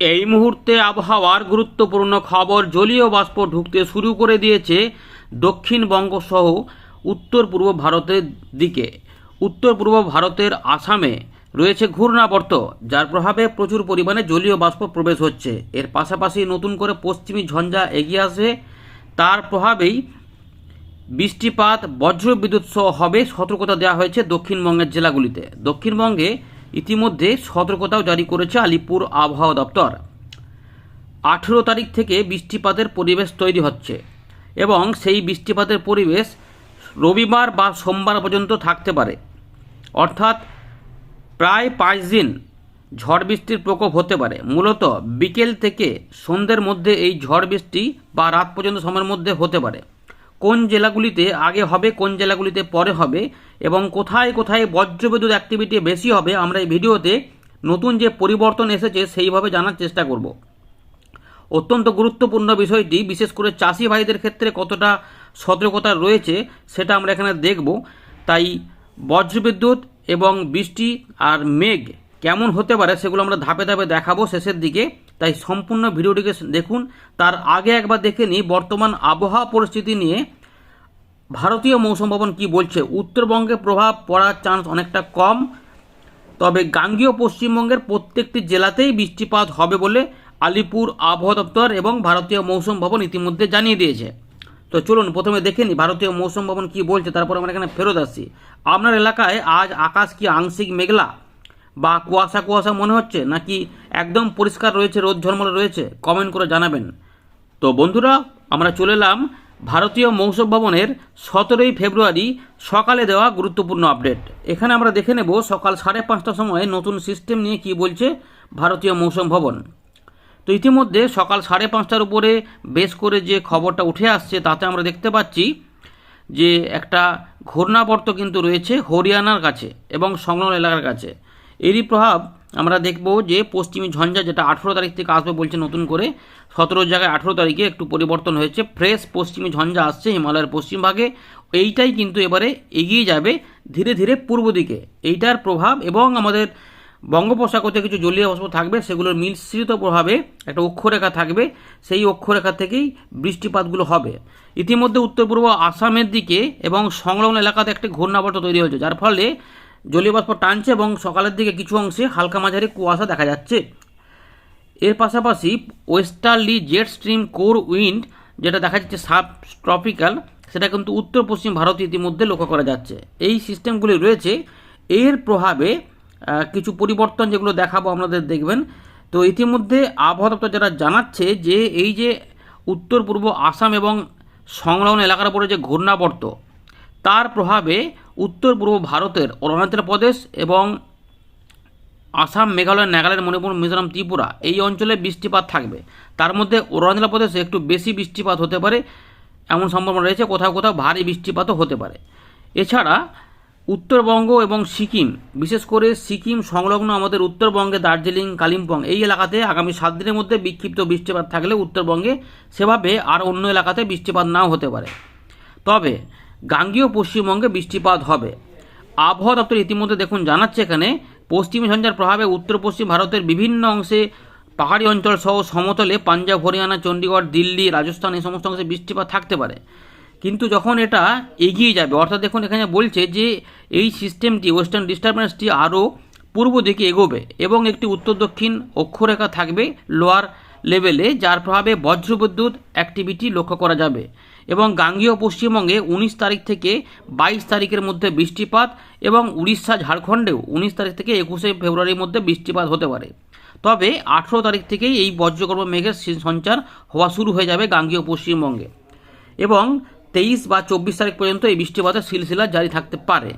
এই মুহূর্তে আবহাওয়ার গুরুত্বপূর্ণ খবর জলীয় বাষ্প ঢুকতে শুরু করে দিয়েছে দক্ষিণবঙ্গ সহ উত্তর পূর্ব ভারতের দিকে। উত্তর পূর্ব ভারতের আসামে রয়েছে ঘূর্ণাবর্ত, যার প্রভাবে প্রচুর পরিমাণে জলীয় বাষ্প প্রবেশ হচ্ছে। এর পাশাপাশি নতুন করে পশ্চিমী ঝঞ্ঝা এগিয়ে আসে তার প্রভাবেই বৃষ্টিপাত, বজ্রবিদ্যুৎ সহ হবে সতর্কতা দেওয়া হয়েছে দক্ষিণবঙ্গের জেলাগুলিতে। দক্ষিণবঙ্গে ইতিমধ্যে সতর্কতাও জারি করেছে আলিপুর আবহাওয়া দপ্তর। আঠেরো তারিখ থেকে বৃষ্টিপাতের পরিবেশ তৈরি হচ্ছে এবং সেই বৃষ্টিপাতের পরিবেশ রবিবার বা সোমবার পর্যন্ত থাকতে পারে। অর্থাৎ প্রায় পাঁচ দিন ঝড় বৃষ্টির প্রকোপ হতে পারে। মূলত বিকেল থেকে সন্ধ্যের মধ্যে এই ঝড় বৃষ্টি বা রাত পর্যন্ত সময়ের মধ্যে হতে পারে। কোন জেলাগুলিতে আগে হবে, কোন জেলাগুলিতে পরে হবে এবং কোথায় কোথায় বজ্রবিদ্যুৎ অ্যাক্টিভিটি বেশি হবে, আমরা এই ভিডিওতে নতুন যে পরিবর্তন এসেছে সেইভাবে জানার চেষ্টা করব। অত্যন্ত গুরুত্বপূর্ণ বিষয়টি, বিশেষ করে চাষি ভাইদের ক্ষেত্রে কতটা সতর্কতা রয়েছে সেটা আমরা এখানে দেখব। তাই বজ্রবিদ্যুৎ এবং বৃষ্টি আর মেঘ কেমন হতে পারে সেগুলো আমরা ধাপে ধাপে দেখাবো শেষের দিকে। তাই সম্পূর্ণ ভিডিওটিকে দেখুন, তার আগে একবার দেখে নিই বর্তমান আবহাওয়া পরিস্থিতি নিয়ে ভারতীয় মৌসুম ভবন কী বলছে? উত্তরবঙ্গে প্রভাব পড়ার চান্স অনেকটা কম, তবে গাঙ্গীয় পশ্চিমবঙ্গের প্রত্যেকটি জেলাতেই বৃষ্টিপাত হবে বলে আলিপুর আবহাওয়া দপ্তর এবং ভারতীয় মৌসুম ভবন ইতিমধ্যে জানিয়ে দিয়েছে। তো চলুন, প্রথমে দেখে নিই ভারতীয় মৌসুম ভবন কী বলছে, তারপর আমরা এখানে ফেরত আসছি। আপনার এলাকায় আজ আকাশ কি আংশিক মেঘলা বা কুয়াশা কুয়াশা মনে হচ্ছে, নাকি একদম পরিষ্কার রয়েছে, রোদ ঝলমলে রয়েছে? কমেন্ট করে জানাবেন। তো বন্ধুরা, আমরা চলে এলাম ভারতীয় মৌসুম ভবনের সতেরোই ফেব্রুয়ারি সকালে দেওয়া গুরুত্বপূর্ণ আপডেট। এখানে আমরা দেখে নেব সকাল সাড়ে পাঁচটার সময় নতুন সিস্টেম নিয়ে কি বলছে ভারতীয় মৌসুম ভবন। তো ইতিমধ্যে সকাল সাড়ে পাঁচটার উপরে বেশ করে যে খবরটা উঠে আসছে, তাতে আমরা দেখতে পাচ্ছি যে একটা ঘূর্ণাবর্ত কিন্তু রয়েছে হরিয়ানার কাছে এবং সংলগ্ন এলাকার কাছে। এরই প্রভাব আমরা দেখব যে পশ্চিমী ঝঞ্ঝা যেটা আঠেরো তারিখ থেকে আসবে বলছে নতুন করে, সতেরো জায়গায় আঠেরো তারিখে একটু পরিবর্তন হয়েছে ফ্রেশ পশ্চিমী ঝঞ্ঝা আসছে হিমালয়ের পশ্চিম ভাগে, এইটাই কিন্তু এবারে এগিয়ে যাবে ধীরে ধীরে পূর্ব দিকে। এইটার প্রভাব এবং আমাদের বঙ্গোপসাগরতে কিছু জলীয় বাষ্প থাকবে, সেগুলোর মিশ্রিত প্রভাবে একটা অক্ষরেখা থাকবে, সেই অক্ষরেখা থেকেই বৃষ্টিপাতগুলো হবে। ইতিমধ্যে উত্তর পূর্ব আসামের দিকে এবং সংলগ্ন এলাকাতে একটি ঘূর্ণাবর্ত তৈরি হয়েছে, যার ফলে জলীয় বাষ্প টানছে এবং সকালের দিকে কিছু অংশে হালকা মাঝারি কুয়াশা দেখা যাচ্ছে। এর পাশাপাশি westerly jet stream core wind, যেটা দেখা যাচ্ছে সাব ট্রপিক্যাল সেটা কিন্তু উত্তর পশ্চিম ভারতে ইতিমধ্যে লক্ষ্য করা যাচ্ছে। এই সিস্টেমগুলি রয়েছে। এর প্রভাবে কিছু পরিবর্তন যেগুলো দেখাবো আপনাদের দেখবেন। তো ইতিমধ্যে আবহাওয়া দপ্তর যারা জানাচ্ছে যে, এই যে উত্তর পূর্ব আসাম এবং সংলগ্ন এলাকার উপরে যে ঘূর্ণাবর্ত, তার প্রভাবে উত্তর পূর্ব ভারতের অরুণাচল প্রদেশ এবং আসাম, মেঘালয়, নাগাল্যান্ড, মণিপুর, মিজোরাম, ত্রিপুরা এই অঞ্চলে বৃষ্টিপাত থাকবে। তার মধ্যে অরুণাচল প্রদেশে একটু বেশি বৃষ্টিপাত হতে পারে এমন সম্ভাবনা রয়েছে। কোথাও কোথাও ভারী বৃষ্টিপাতও হতে পারে। এছাড়া উত্তরবঙ্গ এবং সিকিম, বিশেষ করে সিকিম সংলগ্ন আমাদের উত্তরবঙ্গে দার্জিলিং, কালিম্পং এই এলাকাতে আগামী সাত দিনের মধ্যে বিক্ষিপ্ত বৃষ্টিপাত থাকলে উত্তরবঙ্গে সেভাবে আর অন্য এলাকাতে বৃষ্টিপাত নাও হতে পারে। তবে গাঙ্গীয় পশ্চিমবঙ্গে বৃষ্টিপাত হবে। আবহাওয়া দপ্তর ইতিমধ্যে দেখুন জানাচ্ছে এখানে, পশ্চিমী ঝঞ্ঝার প্রভাবে উত্তর পশ্চিম ভারতের বিভিন্ন অংশে পাহাড়ি অঞ্চল সহ সমতলে পাঞ্জাব, হরিয়ানা, চণ্ডীগড়, দিল্লি, রাজস্থান এই সমস্ত অংশে বৃষ্টিপাত থাকতে পারে। কিন্তু যখন এটা এগিয়ে যাবে, অর্থাৎ দেখুন এখানে বলছে যে এই সিস্টেমটি ওয়েস্টার্ন ডিস্টারবেন্সটি আরও পূর্ব দিকে এগোবে এবং একটি উত্তর, দক্ষিণ অক্ষরেখা থাকবে লোয়ার লেভেলে যার প্রভাবে বজ্রবিদ্যুৎ অ্যাক্টিভিটি লক্ষ্য করা যাবে। এবং গাঙ্গীয় পশ্চিমবঙ্গে উনিশ তারিখ থেকে বাইশ তারিখের মধ্যে বৃষ্টিপাত এবং উড়িষ্যা, ঝাড়খণ্ডেও উনিশ তারিখ থেকে একুশে ফেব্রুয়ারির মধ্যে বৃষ্টিপাত হতে পারে। তবে আঠেরো তারিখ থেকেই এই বজ্রগর্ভ মেঘের সঞ্চার হওয়া শুরু হয়ে যাবে গাঙ্গীয় পশ্চিমবঙ্গে এবং তেইশ বা চব্বিশ তারিখ পর্যন্ত এই বৃষ্টিপাতের সিলসিলা জারি থাকতে পারে।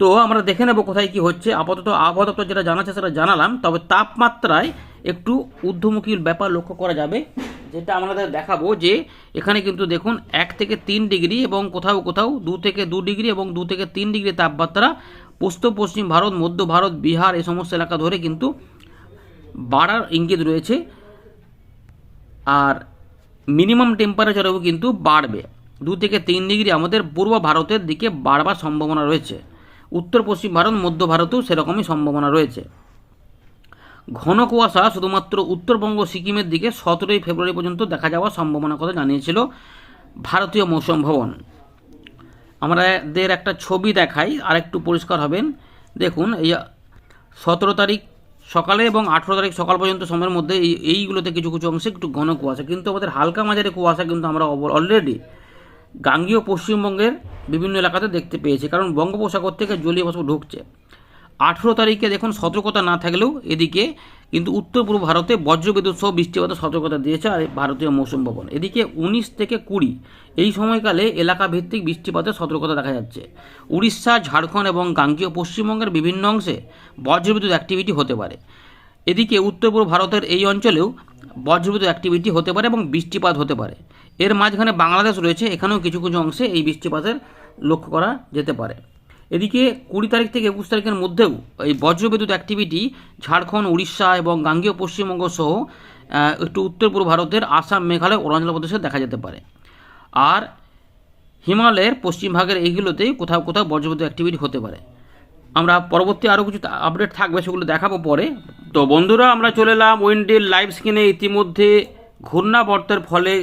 তো আমরা দেখে নেব কোথায় কি হচ্ছে। আপাতত আবহাওয়া দপ্তর যেটা জানাচ্ছে সেটা জানালাম, তবে তাপমাত্রায় একটু ঊর্ধ্বমুখী ব্যাপার লক্ষ্য করা যাবে। যেটা আমাদের দেখাবো যে এখানে কিন্তু দেখুন এক থেকে তিন ডিগ্রি এবং কোথাও কোথাও দু থেকে দু ডিগ্রি এবং দু থেকে তিন ডিগ্রি তাপমাত্রা পশ্চিম পশ্চিম ভারত, মধ্য ভারত, বিহার এই সমস্ত এলাকা ধরে কিন্তু বাড়ার ইঙ্গিত রয়েছে। আর মিনিমাম টেম্পারেচারও কিন্তু বাড়বে। দু থেকে তিন ডিগ্রি আমাদের পূর্ব ভারতের দিকে বাড়বার সম্ভাবনা রয়েছে। উত্তর পশ্চিম ভারত, মধ্য ভারতেও সেরকমই সম্ভাবনা রয়েছে। ঘন কুয়াশা শুধুমাত্র উত্তরবঙ্গ, সিকিমের দিকে সতেরোই ফেব্রুয়ারি পর্যন্ত দেখা যাওয়ার সম্ভাবনার কথা জানিয়েছিল ভারতীয় মৌসুম ভবন। আমাদের একটা ছবি দেখাই আর একটু পরিষ্কার হবেন। দেখুন, এই সতেরো তারিখ সকালে এবং আঠেরো তারিখ সকাল পর্যন্ত সময়ের মধ্যে এই, এইগুলোতে কিছু কিছু অংশে একটু ঘন কুয়াশা। কিন্তু আমাদের হালকা মাঝারি কুয়াশা কিন্তু আমরা অলরেডি গাঙ্গীয় পশ্চিমবঙ্গের বিভিন্ন এলাকাতে দেখতে পেয়েছি। কারণ বঙ্গোপসাগর থেকে জলীয় বাষ্প ঢুকছে। আঠেরো তারিখে দেখুন সতর্কতা না থাকলেও এদিকে কিন্তু উত্তর পূর্ব ভারতে বজ্রবিদ্যুৎ সহ বৃষ্টিপাতের সতর্কতা দিয়েছে আর ভারতীয় মৌসুম ভবন। এদিকে উনিশ থেকে কুড়ি, এই সময়কালে এলাকা ভিত্তিক বৃষ্টিপাতের সতর্কতা দেখা যাচ্ছে। উড়িষ্যা, ঝাড়খণ্ড এবং গাঙ্গীয় পশ্চিমবঙ্গের বিভিন্ন অংশে বজ্রবিদ্যুৎ অ্যাক্টিভিটি হতে পারে। এদিকে উত্তর পূর্ব ভারতের এই অঞ্চলেও বজ্রবিদ্যুৎ অ্যাক্টিভিটি হতে পারে এবং বৃষ্টিপাত হতে পারে। এর মাঝখানে বাংলাদেশ রয়েছে, এখানেও কিছু কিছু অংশে এই বৃষ্টিপাতের লক্ষ্য করা যেতে পারে। এদিকে কুড়ি তারিখ থেকে একুশ তারিখের মধ্যেও এই বজ্রবিদ্যুৎ অ্যাক্টিভিটি ঝাড়খণ্ড, উড়িষ্যা এবং গাঙ্গীয় পশ্চিমবঙ্গ সহ একটু উত্তর পূর্ব ভারতের, আসাম, মেঘালয়, অরুণাচল প্রদেশে দেখা যেতে পারে। আর হিমালয়ের পশ্চিম ভাগের এইগুলোতেই কোথাও কোথাও বজ্রবিদ্যুৎ অ্যাক্টিভিটি হতে পারে। আমরা পরবর্তী আরও কিছু আপডেট থাকবে সেগুলো দেখাবো পরে। তো বন্ধুরা, আমরা চলে এলাম উইন্ডের লাইভ স্ক্রিনে ইতিমধ্যে ঘূর্ণাবর্তের ফলে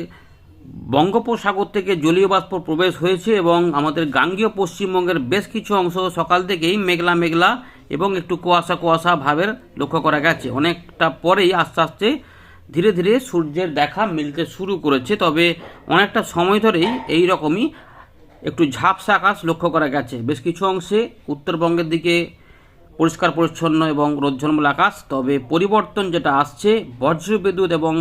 বঙ্গোপসাগর থেকে জলীয় বাষ্প প্রবেশ হয়েছে এবং আমাদের গাঙ্গীয় পশ্চিমবঙ্গের বেশ কিছু অংশ সকাল থেকেই মেঘলা মেঘলা এবং একটু কুয়াশা কুয়াশা ভাবের লক্ষ্য করা গেছে। অনেকটা পরেই আস্তে আস্তে ধীরে ধীরে সূর্যের দেখা মিলতে শুরু করেছে, তবে অনেকটা সময় ধরেই এই রকমই একটু ঝাপসা আকাশ লক্ষ্য করা গেছে। বেশ কিছু অংশে উত্তরবঙ্গের দিকে পরিষ্কার পরিচ্ছন্ন এবং রোজ্জলমল আকাশ, তবে পরিবর্তন যেটা আসছে, বজ্রবিদ্যুৎ এবং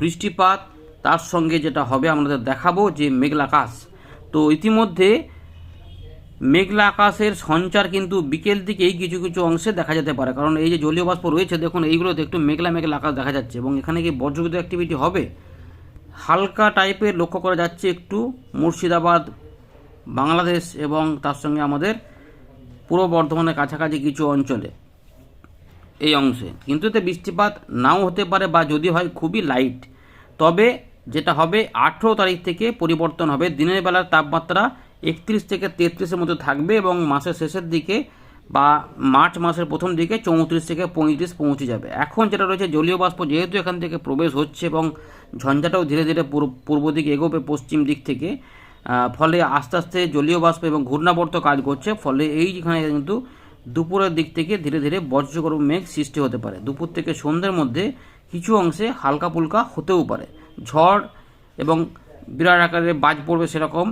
বৃষ্টিপাত তার সঙ্গে যেটা হবে আমাদের দেখাবো যে মেঘলা আকাশ। তো ইতিমধ্যে মেঘলা আকাশের সঞ্চার কিন্তু বিকেল দিকেই কিছু কিছু অংশে দেখা যেতে পারে। কারণ এই যে জলীয় বাষ্প রয়েছে, দেখুন এইগুলোতে একটু মেঘলা মেঘলা আকাশ দেখা যাচ্ছে এবং এখানে কি বজ্রবিদ্যুৎ অ্যাক্টিভিটি হবে। হালকা টাইপের লক্ষ্য করা যাচ্ছে একটু মুর্শিদাবাদ, বাংলাদেশ এবং তার সঙ্গে আমাদের পূর্ব বর্ধমানের কাছাকাছি কিছু অঞ্চলে এই অংশে। কিন্তু এতে বৃষ্টিপাত নাও হতে পারে বা যদি হয় খুবই লাইট তবে যেটা হবে আঠেরো তারিখ থেকে পরিবর্তন হবে। দিনের বেলার তাপমাত্রা একত্রিশ থেকে তেত্রিশের মধ্যে থাকবে এবং মাসের শেষের দিকে বা মার্চ মাসের প্রথম দিকে চৌত্রিশ থেকে পঁয়ত্রিশ পৌঁছে যাবে। এখন যেটা রয়েছে, জলীয় বাষ্প যেহেতু এখান থেকে প্রবেশ হচ্ছে এবং ঝঞ্ঝাটাও ধীরে ধীরে পূর্ব- দিকে এগোবে পশ্চিম দিক থেকে ফলে আস্তে আস্তে জলীয় বাষ্প এবং ঘূর্ণাবর্ত কাজ করছে, ফলে এইখানে কিন্তু দুপুরের দিক থেকে ধীরে ধীরে বজ্রগর্ভ মেঘ সৃষ্টি হতে পারে। দুপুর থেকে সন্ধ্যের মধ্যে কিছু অংশে হালকা ফুলকা হতেও পারে। ঝড় এবং বিরাট আকারে বাজ পড়বে সেরকম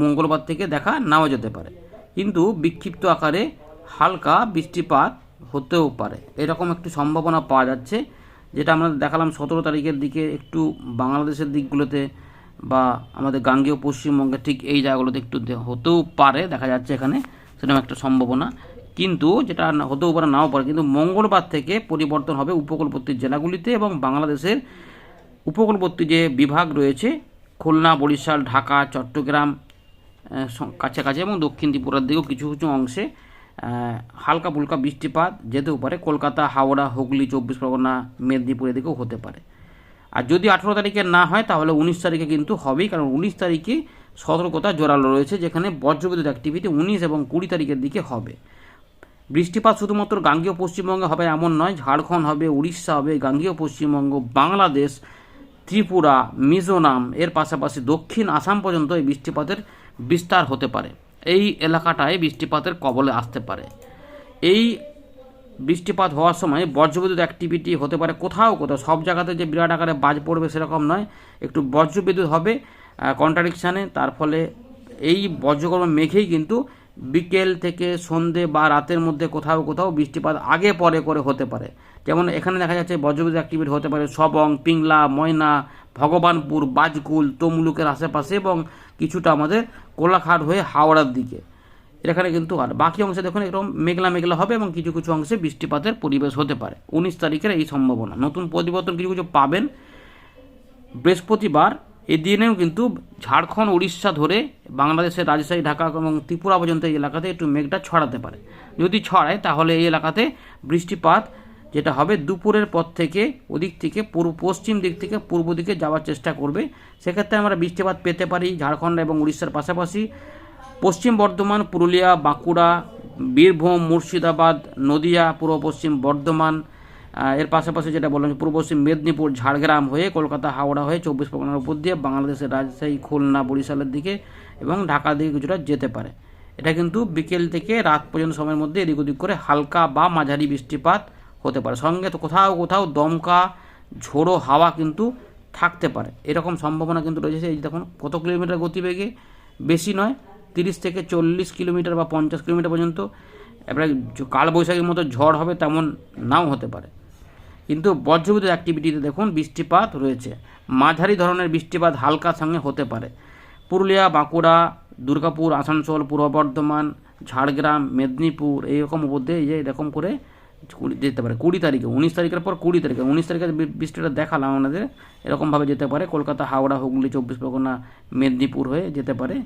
মঙ্গলবার থেকে দেখা নাও যেতে পারে। কিন্তু বিক্ষিপ্ত আকারে হালকা বৃষ্টিপাত হতেও পারে। এরকম একটু সম্ভাবনা পাওয়া যাচ্ছে, যেটা আমরা দেখালাম সতেরো তারিখের দিকে একটু বাংলাদেশের দিকগুলোতে বা আমাদের গাঙ্গেয় পশ্চিমবঙ্গের ঠিক এই জায়গাগুলোতে একটু হতেও পারে, দেখা যাচ্ছে এখানে, সেরকম একটা সম্ভাবনা। কিন্তু যেটা হতেও পারে, নাও পারে, কিন্তু মঙ্গলবার থেকে পরিবর্তন হবে উপকূলবর্তী জেলাগুলিতে এবং বাংলাদেশের উপকূলবর্তী যে বিভাগ রয়েছে, খুলনা, বরিশাল, ঢাকা, চট্টগ্রাম কাছাকাছি এবং দক্ষিণ ত্রিপুরার দিকেও কিছু কিছু অংশে হালকা ফুলকা বৃষ্টিপাত যেতেও পারে। কলকাতা, হাওড়া, হুগলি, চব্বিশ পরগনা মেদিনীপুরের দিকেও হতে পারে। আর যদি আঠেরো তারিখে না হয়, তাহলে উনিশ তারিখে কিন্তু হবেই, কারণ উনিশ তারিখে সতর্কতা জোরালো রয়েছে, যেখানে বজ্রবিদ্যুৎ অ্যাক্টিভিটি উনিশ এবং কুড়ি তারিখের দিকে হবে। বৃষ্টিপাত শুধুমাত্র গাঙ্গীয় পশ্চিমবঙ্গে হবে এমন নয়, ঝাড়খণ্ড হবে, উড়িষ্যা হবে, গাঙ্গীয় পশ্চিমবঙ্গ, বাংলাদেশ ত্রিপুরা, মিজোরাম, এর পাশাপাশি দক্ষিণ আসাম পর্যন্ত এই বৃষ্টিপাতের বিস্তার হতে পারে। এই এলাকাটায় বৃষ্টিপাতের কবলে আসতে পারে। এই বৃষ্টিপাত হওয়ার সময় বজ্রবিদ্যুৎ অ্যাক্টিভিটি হতে পারে কোথাও কোথাও। সব জায়গাতে যে বিরাট আকারে বাজ পড়বে সেরকম নয়, একটু বজ্রবিদ্যুৎ হবে কন্ট্রাডিকশানে তার ফলে এই বজ্রকর্ম মেঘেই কিন্তু বিকেল থেকে সন্ধে বা রাতের মধ্যে কোথাও কোথাও বৃষ্টিপাত আগে পরে করে হতে পারে। যেমন এখানে দেখা যাচ্ছে বজ্রবিদ্যুৎ অ্যাক্টিভিটি হতে পারে সবং, পিংলা, ময়না, ভগবানপুর, বাজকুল, তমলুকের আশেপাশে এবং কিছুটা আমাদের কোলাঘাট হয়ে হাওড়ার দিকে। এখানে কিন্তু আর বাকি অংশে দেখুন এরকম মেঘলা মেঘলা হবে এবং কিছু কিছু অংশে বৃষ্টিপাতের পরিবেশ হতে পারে। উনিশ তারিখের এই সম্ভাবনা। নতুন পরিবর্তন কিছু কিছু পাবেন। বৃহস্পতিবার এদিনেও কিন্তু ঝাড়খণ্ড, উড়িষ্যা ধরে বাংলাদেশের রাজশাহী, ঢাকা এবং ত্রিপুরা পর্যন্ত এই এলাকাতে একটু মেঘটা ছড়াতে পারে। যদি ছড়ায়, তাহলে এই এলাকাতে বৃষ্টিপাত, যেটা হবে দুপুরের পর থেকে ওদিক থেকে পূর্ব, পশ্চিম দিক থেকে পূর্ব দিকে যাওয়ার চেষ্টা করবে। সেক্ষেত্রে আমরা বৃষ্টিপাত পেতে পারি ঝাড়খণ্ড এবং উড়িষ্যার পাশাপাশি। পশ্চিম বর্ধমান, পুরুলিয়া, বাঁকুড়া, বীরভূম, মুর্শিদাবাদ, নদিয়া, পূর্ব পশ্চিম বর্ধমান এর পাশাপাশি যেটা বললাম পূর্ব পশ্চিম মেদিনীপুর, ঝাড়গ্রাম হয়ে কলকাতা, হাওড়া হয়ে চব্বিশ পরগনার উপর দিয়ে বাংলাদেশের রাজশাহী, খুলনা, বরিশালের দিকে এবং ঢাকার দিকে কিছুটা যেতে পারে। এটা কিন্তু বিকেল থেকে রাত পর্যন্ত সময়ের মধ্যে এদিক ওদিক করে হালকা বা মাঝারি বৃষ্টিপাত হতে পারে। সঙ্গে তো কোথাও কোথাও দমকা, ঝোড়ো হাওয়া কিন্তু থাকতে পারে। এরকম সম্ভাবনা কিন্তু রয়েছে, এই দেখুন, কত কিলোমিটার গতিবেগে? বেশি নয়, তিরিশ থেকে চল্লিশ কিলোমিটার বা পঞ্চাশ কিলোমিটার পর্যন্ত। এবারে কালবৈশাখীর মতো ঝড় হবে তেমন নাও হতে পারে। কিন্তু বজ্রবিদ্যুৎ অ্যাক্টিভিটিতে দেখুন বৃষ্টিপাত রয়েছে। মাঝারি ধরনের বৃষ্টিপাত হালকা সঙ্গে হতে পারে। পুরুলিয়া, বাঁকুড়া, দুর্গাপুর, আসানসোল, পূর্ব বর্ধমান, ঝাড়গ্রাম, মেদিনীপুর এইরকম দিয়ে এই যে এরকম করে যেতে পারে। কুড়ি তারিখে, উনিশ তারিখের পর কুড়ি তারিখে, উনিশ তারিখে বৃষ্টিটা দেখালাম আমাদের এরকমভাবে যেতে পারে। কলকাতা, হাওড়া, হুগলি, চব্বিশ পরগনা, মেদিনীপুর হয়ে যেতে পারে।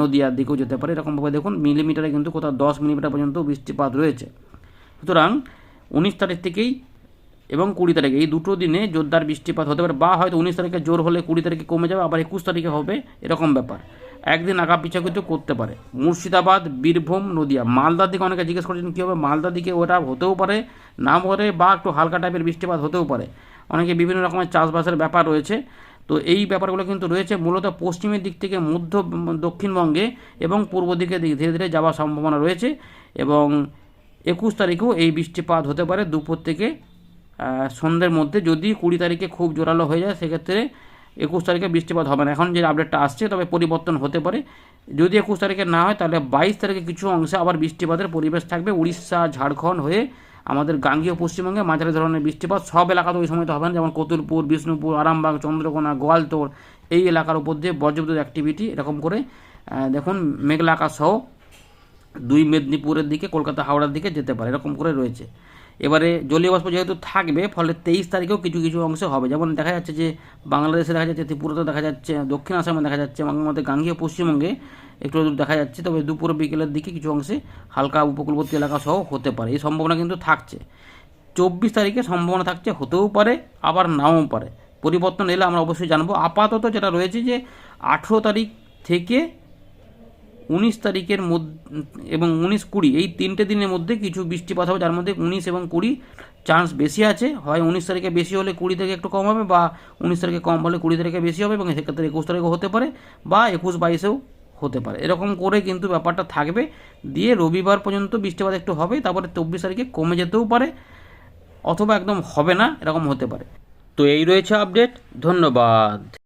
নদিয়ার দিকেও যেতে পারে। এরকমভাবে দেখুন মিলিমিটারে কিন্তু কোথাও দশ মিলিমিটার পর্যন্ত বৃষ্টিপাত রয়েছে। সুতরাং উনিশ তারিখ থেকেই এবং কুড়ি তারিখে। এই দুটো দিনে জোরদার বৃষ্টিপাত হতে পারে বা হয়তো উনিশ তারিখে জোর হলে কুড়ি তারিখে কমে যাবে, আবার একুশ তারিখে হবে, এরকম ব্যাপার। একদিন আগা পিছা কিন্তু করতে পারে। মুর্শিদাবাদ, বীরভূম, নদিয়া। মালদার দিকে অনেকে জিজ্ঞেস করেছেন, কী হবে? মালদার দিকে ওটা হতেও পারে নাও পারে বা একটু হালকা টাইপের বৃষ্টিপাত হতেও পারে। অনেকে বিভিন্ন রকমের চাষবাসের ব্যাপার রয়েছে। তো এই ব্যাপারগুলো কিন্তু রয়েছে, মূলত পশ্চিমের দিক থেকে মধ্য, দক্ষিণবঙ্গে এবং পূর্ব দিকে ধীরে ধীরে যাওয়ার সম্ভাবনা রয়েছে এবং একুশ তারিখেও এই বৃষ্টিপাত হতে পারে দুপুর থেকে সন্ধ্যের মধ্যে যদি কুড়ি তারিখে খুব জোরালো হয়ে যায়, সেক্ষেত্রে একুশ তারিখে বৃষ্টিপাত হবে না। এখন যে আপডেটটা আসছে, তবে পরিবর্তন হতে পারে। যদি একুশ তারিখে না হয়, তাহলে বাইশ তারিখে কিছু অংশে আবার বৃষ্টিপাতের পরিবেশ থাকবে। উড়িষ্যা, ঝাড়খণ্ড হয়ে আমাদের গাঙ্গীয় পশ্চিমবঙ্গে মাঝারি ধরনের বৃষ্টিপাত সব এলাকাতে ওই সময় তো হবে না। যেমন কতুলপুর, বিষ্ণুপুর, আরামবাগ, চন্দ্রকোনা গোয়ালতোড় এই এলাকার উপর দিয়ে বজ্রবিদ্যুৎ অ্যাক্টিভিটি এরকম করে দেখুন, মেঘলা আকাশ সহ দুই মেদিনীপুরের দিকে, কলকাতা, হাওড়ার দিকে যেতে পারে, এরকম করে রয়েছে। এবারে জলীয় বাষ্প যেহেতু থাকবে, ফলে তেইশ তারিখেও কিছু কিছু অংশে হবে। যেমন দেখা যাচ্ছে যে বাংলাদেশে দেখা যাচ্ছে ত্রিপুরাতে দেখা যাচ্ছে, দক্ষিণ আসামে দেখা যাচ্ছে আমাদের গাঙ্গীয় পশ্চিমবঙ্গে একটু একটু দেখা যাচ্ছে। তবে দুপুর বিকেলের দিকে কিছু অংশে হালকা উপকূলবর্তী এলাকা সহ হতে পারে। এই সম্ভাবনা কিন্তু থাকছে। চব্বিশ তারিখে সম্ভাবনা থাকছে, হতেও পারে, আবার নাও পারে। পরিবর্তন এলে আমরা অবশ্যই জানব। আপাতত যেটা রয়েছে যে আঠেরো তারিখ থেকে উনিশ তারিখের মধ্যে এবং উনিশ কুড়ি, এই তিনটে দিনের মধ্যে কিছু বৃষ্টিপাত হবে, যার মধ্যে উনিশ এবং কুড়ি চান্স বেশি আছে। হয় উনিশ তারিখে বেশি হলে কুড়ি থেকে একটু কম হবে বা উনিশ তারিখে কম হলে কুড়ি তারিখে বেশি হবে এবং সেক্ষেত্রে একুশ তারিখে হতে পারে বা একুশ বাইশেও হতে পারে। এরকম করে কিন্তু ব্যাপারটা থাকবে। দিয়ে রবিবার পর্যন্ত বৃষ্টিপাত একটু হবে, তারপরে চব্বিশ তারিখে কমে যেতেও পারে অথবা একদম হবে না, এরকম হতে পারে। তো এই রয়েছে আপডেট ধন্যবাদ।